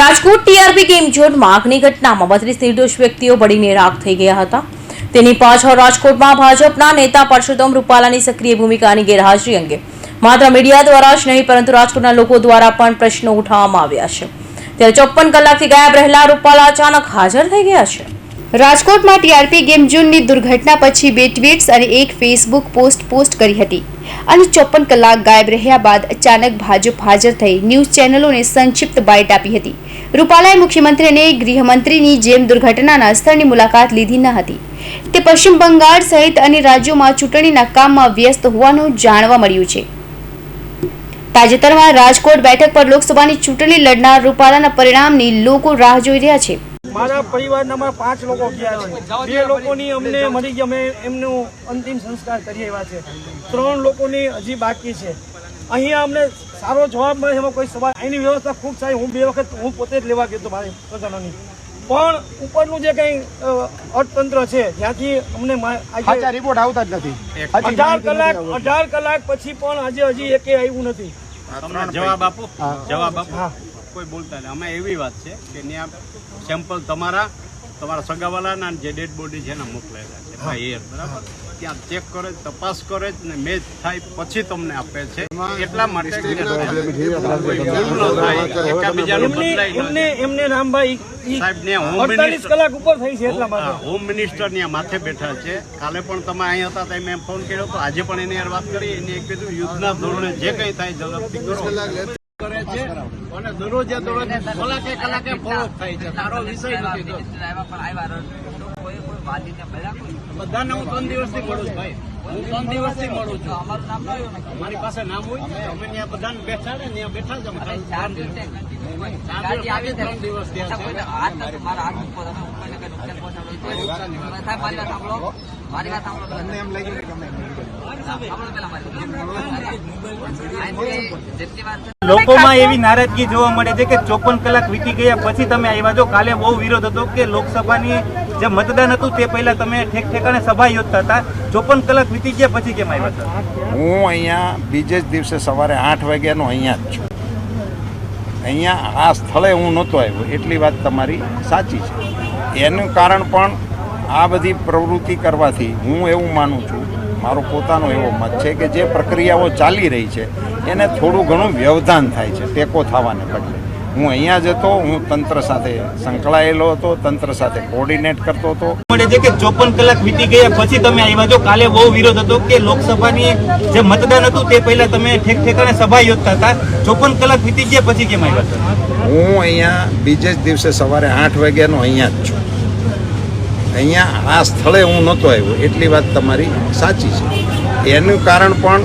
Rajkot TRP game ઝોનમાં આગની ઘટનામાં બત્રીસ નિર્દોષ વ્યક્તિઓ બળીને રાખ થઈ ગયા હતા. તેની પાછળ રાજકોટમાં ભાજપના નેતા પરસોત્તમ રૂપાલાની સક્રિય ભૂમિકાની ગેરહાજરી અંગે માત્ર મીડિયા દ્વારા જ નહીં, પરંતુ રાજકોટના લોકો દ્વારા પણ પ્રશ્નો ઉઠાવવામાં આવ્યા છે. ત્યારે ચોપ્પન કલાકથી ગયા પહેલા રૂપાલા અચાનક હાજર થઈ ગયા છે. રાજકોટમાં ટીઆરપી ગેમ ઝોનની દુર્ઘટના પછી બે ટ્વીટ્સ અને એક ફેસબુક પોસ્ટ પોસ્ટ કરી હતી. અને ચોપ્પન કલાક ગાયબ રહ્યા બાદ અચાનક ભાજપ હાજર થઈ ન્યૂઝ ચેનલોને સંક્ષિપ્ત બાઇટ આપી હતી. રૂપાલાએ મુખ્યમંત્રી અને ગૃહમંત્રીની જેમ દુર્ઘટનાના સ્થળની મુલાકાત લીધી ન હતી. તે પશ્ચિમ બંગાળ સહિત અન્ય રાજ્યોમાં ચૂંટણીના કામમાં વ્યસ્ત હોવાનું જાણવા મળ્યું છે. તાજેતરમાં રાજકોટ બેઠક પર લોકસભાની ચૂંટણી લડનાર રૂપાલાના પરિણામની લોકો રાહ જોઈ રહ્યા છે. મારા પરિવારના અમારા પાંચ લોકો ગયા છે. બે લોકોની અમને મળી ગયા. અમે એમનો અંતિમ સંસ્કાર કરી આવ્યા છે. ત્રણ લોકોની હજી બાકી છે. અહીંયા અમને સારો જવાબ મળે એમાં કોઈ સવાલ એની વ્યવસ્થા ખૂબ સારી. હું બે વખત હું પોતે જ લેવા ગયો હતો મારી સ્વજનોની પણ ઉપરનું જે કંઈ અર્થતંત્ર છે જ્યાંથી અમને આજે રિપોર્ટ આવતા જ નથી. અઢાર કલાક અઢાર કલાક પછી પણ આજે હજી એકે આવ્યું નથી. જવાબ આપો. જવાબ આપો. હા. કોઈ બોલતા નહીં. અમે એવી વાત છે કે ત્યાં સેમ્પલ તમારા તમારા સગાવાલાના જે ડેડ બોડી છે એને મોકલેલા છે. ભાઈ એ બરાબર? ત્યાં ચેક કરે તપાસ કરે ને મેચ થાય પછી તમને આપે છે. એટલા માટે એમની રામભાઈ ઈ સાહેબ ને હોમ મિનિસ્ટર કલાક ઉપર થઈ છે એટલા માટે. હોમ મિનિસ્ટર ત્યાં માથે બેઠા છે. કાલે પણ તમે અહીંયા હતા તો મેં ફોન કર્યો તો આજે પણ એની વાત કરી. એને એક કીધું યુદ્ધના ધોરણે જે કંઈ થાય ઝડપથી કરો. કરે છે અને દરરોજે દરરોજ કલાકે કલાકે ફોલો થાય છે તારો વિષય નથી બધાને હું ત્રણ દિવસથી મળું છું ભાઈ હું ત્રણ દિવસથી મળું છું મારી પાસે નામ હોય અમે ત્યાં બધાને બેઠા ને ત્યાં બેઠા જ અમે ખાલી ત્રણ દિવસ. ચાર દિવસ આજે ત્રણ દિવસ થયા છે લોકોમાં એવી નારાજગી જોવા મળે છે કે ચોપન કલાક વીતી ગયા, પછી તમે આવ્યા. છો કાલે બહુ વિરોધ હતો કે લોકસભાની જે મતદાન હતું તે પહેલા તમે ઠેક ઠેકાણે સભા યોજતા હતા. ચોપન કલાક વીતી ગયા, પછી કેમ આવ્યા હતા? હું અહીંયા બીજે જ દિવસે સવારે આઠ વાગ્યાનો અહીંયા જ છું. અહીંયા આ સ્થળે હું નહોતો આવ્યો, એટલી વાત તમારી સાચી છે. એનું કારણ પણ આ બધી પ્રવૃત્તિ કરવાથી હું એવું માનું છું મારો પોતાનો એવો મત છે કે જે પ્રક્રિયાઓ ચાલી રહી છે એને થોડું ઘણું વ્યવધાન થાય છે ટેકો થવાને બદલે. હું અહીંયા જ હતો હું તંત્ર સાથે સંકળાયેલો હતો તંત્ર સાથે કોર્ડિનેટ કરતો હતો. મળે છે કે ચોપન કલાક વીતી ગયા પછી તમે આવ્યા છો. કાલે બહુ વિરોધ હતો કે લોકસભાની જે મતદાન હતું તે પહેલા તમે ઠેક ઠેકાણે સભા યોજતા હતા. ચોપન કલાક વીતી ગયા પછી કેમ આવ્યા હતા હું અહીંયા બીજે જ દિવસે સવારે આઠ વાગ્યાનો અહીંયા જ છું. અહીંયા આ સ્થળે હું નહોતો આવ્યો, એટલી વાત તમારી સાચી છે. એનું કારણ પણ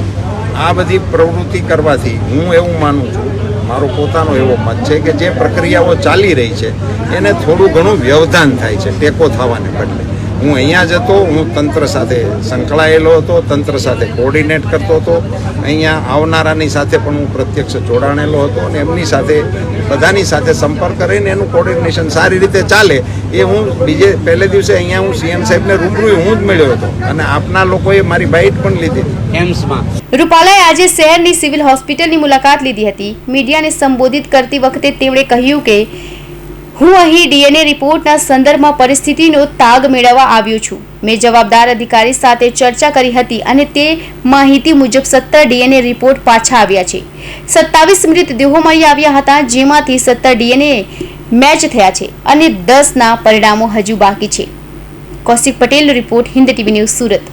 આ બધી પ્રવૃત્તિ કરવાથી હું એવું માનું છું, મારો પોતાનો એવો મત છે કે જે પ્રક્રિયાઓ ચાલી રહી છે, એને થોડું ઘણું વ્યવધાન થાય છે, ટેકો થવાને બદલે. હું અહીંયા જ હતો હું તંત્ર સાથે સંકળાયેલો હતો તંત્ર સાથે કોર્ડિનેટ કરતો હતો. અહીંયા આવનારાની સાથે પણ હું પ્રત્યક્ષ જોડાણેલો હતો અને એમની સાથે બધાની સાથે સંપર્ક કરીને એનું કોર્ડિનેશન સારી રીતે ચાલે એ હું બીજે પહેલે દિવસે અહીંયા હું સીએમ સાહેબને રૂબરૂ હું જ મળ્યો હતો અને આપના લોકોએ મારી બાઇટ પણ લીધી. એમ્સમાં. રૂપાલાએ આજે શહેરની સિવિલ હોસ્પિટલની મુલાકાત લીધી હતી. મીડિયાને સંબોધિત કરતી વખતે તેમણે કહ્યું કે હું અહીં ડીએનએ રિપોર્ટના સંદર્ભમાં પરિસ્થિતિનો તાગ મેળવવા આવ્યો છું. મેં જવાબદાર અધિકારી સાથે ચર્ચા કરી હતી અને તે માહિતી મુજબ સત્તર ડીએનએ રિપોર્ટ પાછા આવ્યા છે. સત્તાવીસ મૃતદેહો મળી આવ્યા હતા, જેમાંથી સત્તર ડીએનએ મેચ થયા છે અને દસના પરિણામો હજુ બાકી છે. કૌશિક પટેલનો report Hind TV news Surat.